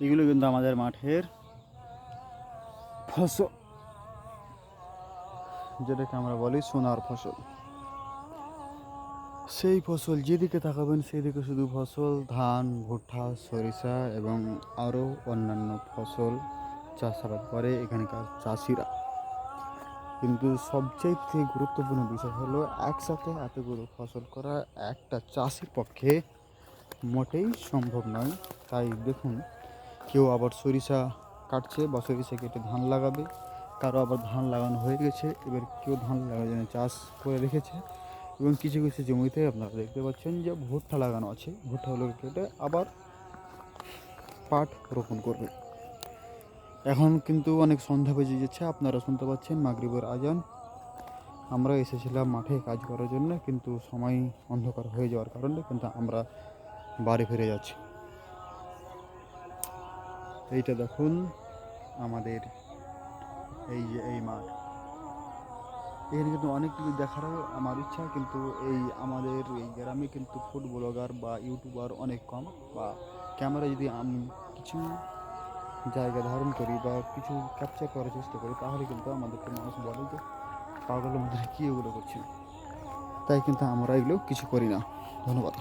এগুলো কিন্তু আমাদের মাঠের ফসল। যেটাকে আমরা বলি সোনার ফসল। সেই ফসল যেদিকে তাকাবেন, সেদিকে শুধু ফসল, ধান, ভুট্টা, সরিষা এবং আরও অন্যান্য ফসল চাষাবাদ করে এখানকার চাষিরা। কিন্তু সবচেয়ে গুরুত্বপূর্ণ বিষয় হলো, একসাথে এতগুলো ফসল করা একটা চাষির পক্ষে মোটেই সম্ভব নয়। তাই দেখুন কেউ আবার সরিষা কাটছে বা সরিষা কেটে ধান লাগাবে, কারও আবার ধান লাগানো হয়ে গেছে, এবার কেউ ধান লাগানোর জন্য চাষ করে রেখেছে এবং কিছু কিছু জমিতে আপনারা দেখতে পাচ্ছেন যে ভুট্টা লাগানো আছে, ভুট্টাগুলোকে কেটে আবার পাট রোপণ করবে। এখন কিন্তু অনেক সন্ধ্যা বেজে যাচ্ছে আপনারা শুনতে পাচ্ছেন মাগরিবের আজান। আমরা এসেছিলাম মাঠে কাজ করার জন্য, কিন্তু সময় অন্ধকার হয়ে যাওয়ার কারণে কিন্তু আমরা বাড়ি ফিরে যাচ্ছি। এইটা দেখুন, আমাদের এই যে এই মাঠ। এখানে কিন্তু অনেক কিছু দেখারও আমার ইচ্ছা, কিন্তু এই আমাদের এই গ্রামে কিন্তু ফুড ব্লগার বা ইউটিউবার অনেক কম, বা ক্যামেরা যদি আমি কিছু জায়গা ধারণ করি বা কিছু ক্যাপচার করার চেষ্টা করি, তাহলে কিন্তু আমাদেরকে মানুষ বলে যে পাগলের মধ্যে কী এগুলো করছে। তাই কিন্তু আমরা এগুলো কিছু করি না। ধন্যবাদ।